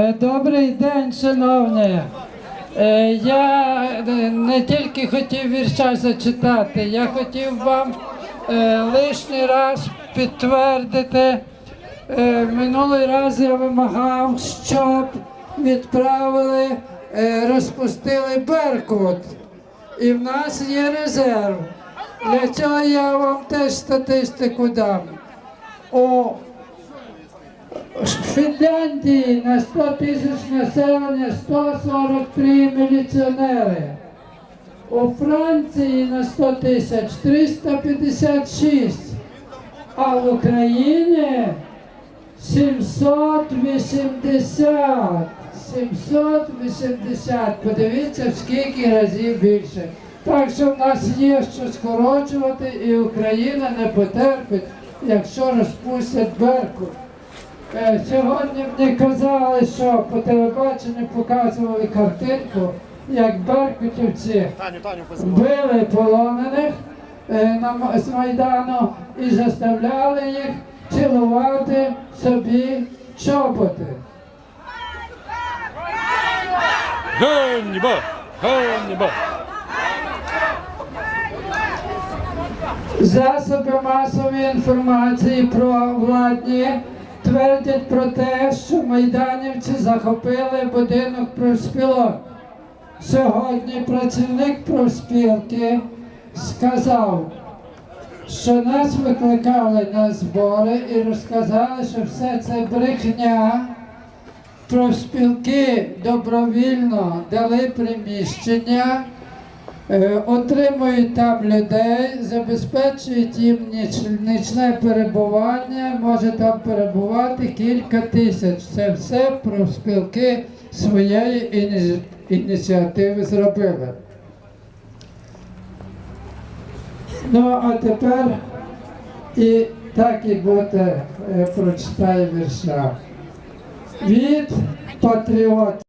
Е, Добрий день, шановні. Е, Я е, не тільки хотів вірша зачитати, я хотів вам лишній раз підтвердити. Минулий раз я вимагав, щоб відправили, розпустили Беркут. І в нас є резерв. Для цього я вам теж статистику дам. В Фінляндії на 100 тисяч населення 143 міліціонери. У Франції на 100 тисяч 356. А в Україні 780. 780. Подивіться, в скільки разів більше. Так що в нас є що скорочувати, і Україна не потерпить, якщо розпустять Беркут. Е, Сьогодні мені казали, що по телебаченню показували картинку, як беркутівці били полонених е, з Майдану і заставляли їх цілувати собі чоботи. Ганьба! Ганьба! Засоби масової інформації про владні твердять про те, що майданівці захопили будинок профспілок. Сьогодні працівник профспілки сказав, що нас викликали на збори і розказали, що все це брехня. Профспілки добровільно дали приміщення. Е, Отримують там людей, забезпечують їм ніч- нічне перебування, може там перебувати кілька тисяч. Це все профспілки своєї іні- ініціативи зробили. Ну, а тепер і так і буде, прочитаю вірша. Від патріот.